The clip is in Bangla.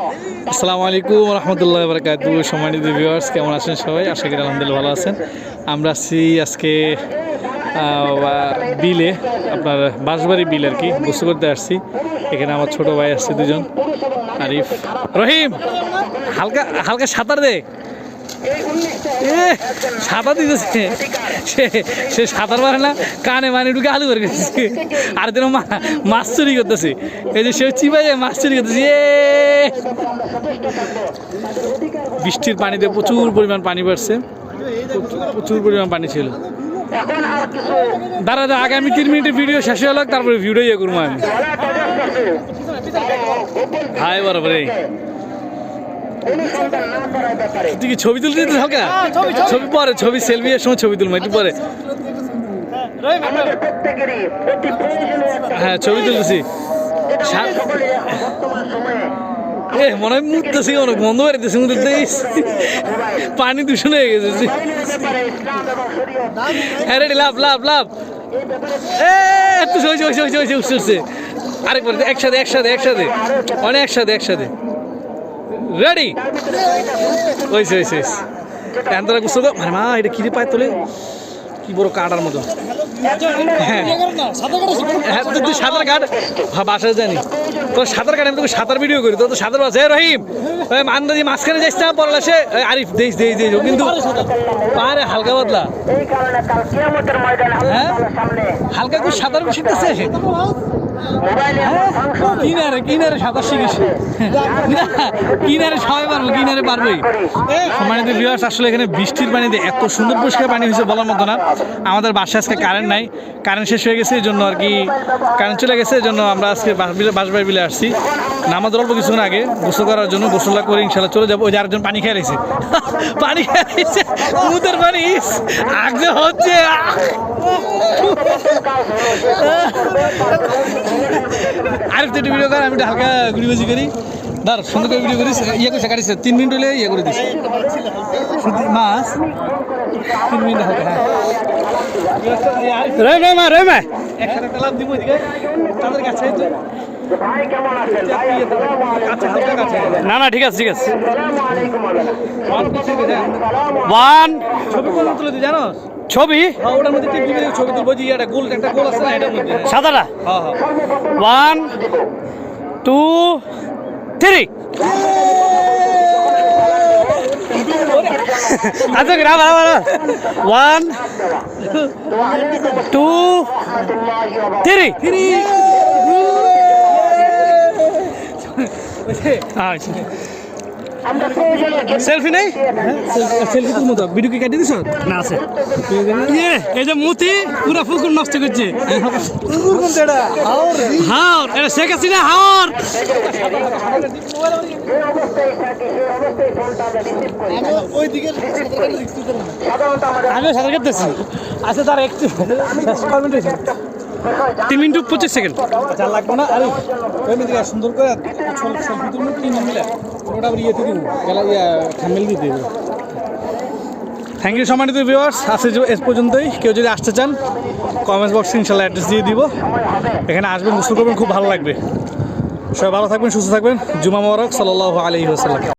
আসসালামু আলাইকুম রহমতুল্লাহ বরকাত সম্মানিত ভিউয়ার্স কেমন আছেন সবাই? আশা করি আলহামদুলিল্লাহ ভালো আছেন। আমরা আসছি আজকে বিলে, আপনার বাঁশবাড়ি বিল আর কি, গোসল করতে আসছি। এখানে আমার ছোট ভাই আসছে দুজন, আরিফ, রহিম! হালকা হালকা সাঁতার দে। সাঁতার দিতেছে। সে সে সাঁতার পারে না, কানে মানে ঢুকে আলু করে গেছে আর যেন মাছ চুরি করতেছে। এই যে সে চিপাই যায়, মাছ চুরি করতেছে। এ! বৃষ্টির পানিতে প্রচুর পরিমাণ পানি বাড়ছে প্রচুর- পরিমাণ পানি ছিল। দাঁড়া দাঁড়া, আগামী তিন মিনিটের ভিডিও শেষ হয়ে তারপরে ভিডিও ইয়ে করব আমি। হাই বরাবর। তুই কি ছবি তুলতে দিতে হালকা? ছবি পরে ছবি সেলফি এর সময় ছবি তুলবো একটু পরে। হ্যাঁ ছবি তুলতেছি। এ মনে হয় মুততেছি অনেক বন্ধ করে দিতেছি পানি দূষণ হয়ে গেছে হ্যাঁ রেডি লাভ লাভ লাভ। এ উঠছে। আরেকবার একসাথে একসাথে একসাথে। অনেক একসাথে একসাথে। রেডি ওইসে ওইসে এখন তোরা গুছো মানে মা এটা কিরে পায় তোলে? কি বড় কাটার মতো হ্যাঁ। হ্যাঁ তুই সাঁতার কাট। হ্যাঁ বাসায় জানি তোর সাঁতার কাটে আমি তোকে সাঁতার ভিডিও করি। তোর তো সাঁতার বাস রহিম। ওই আন্দাজি মাঝখানে যাইস না পড়ালে এই আরিফ দেইস দেইস ও কিন্তু পারে হালকা বদলা হ্যাঁ? হালকা করে সাঁতার শিখতেছে কিনারে কিনারে সাঁতার শিখেছে না কিনারে সবাই পারব কিনারে পারবেই সম্মানিত ভিউয়ার্স আসলে এখানে বৃষ্টির পানিতে এত সুন্দর পরিষ্কার পানি হয়েছে বলার মতো না। আমাদের বাসায় আজকে কারেন্ট নাই। কারেন্ট শেষ হয়ে গেছে এই জন্য আর কি কারেন্ট চলে গেছে এই জন্য আমরা আজকে বাসবাই বিলে আসছি। নামাজ অল্প কিছুক্ষণ আগে গোসল করার জন্য গোসলটা করে ইনশাল্লাহ চলে যাব। ওই যে আরেকজন পানি খেয়ে রয়েছে। পানি খেয়ে রয়েছে। মুদের পানি। আগে হচ্ছে আরেকটা একটু ভিডিও কর আমি হালকা ঘুরিবাজি করি। ধর সুন্দর করে ভিডিও করিস ইয়ে করে কাটিস তিন মিনিট হলে ইয়ে করে দিস। শুধু মাছ তিন মিনিট হালকা হ্যাঁ। রে মা রে মা। একসাথে দিব তাদের কাছে তো। না না ঠিক আছে ঠিক আছে। ওয়ান ছবি তুলে দিই জানো ছবি? হ্যাঁ ওটার মধ্যে টিপ দিবি ছবি তুলবো যে একটা গোল একটা গোল আছে না এটার মধ্যে। সাদাটা? হ্যাঁ হ্যাঁ। ওয়ান টু থ্রি আচ্ছা গ্রাম ওয়ান টু থ্রি সেলফি নেই? সেলফি তুলবো তো ভিডিও কি কাটি দিছ? না আছে। ইয়ে এই যে মুতি পুরা পুকুর নষ্ট করছে। হাওর এটা শেখ হাসিনা হাওর। আমি সাঁতার কাটতেছি। আচ্ছা তার একটু কমেন্ট হয়েছে মিনিট পঁচিশ সেকেন্ড। লাগবে না ওই সুন্দর করে তিন গেলা থ্যাংক ইউ সম্মানিত ভিউয়ার্স আছে যে এস পর্যন্তই। কেউ যদি আসতে চান কমেন্টস বক্সে ইনশাল্লাহ অ্যাড্রেস দিয়ে দিব। এখানে আসবেন, গোসল করবেন, খুব ভালো লাগবে। সবাই ভালো থাকবেন, সুস্থ থাকবেন। জুমা মোবারক সাল্লাহ আলহি আসাল্লাম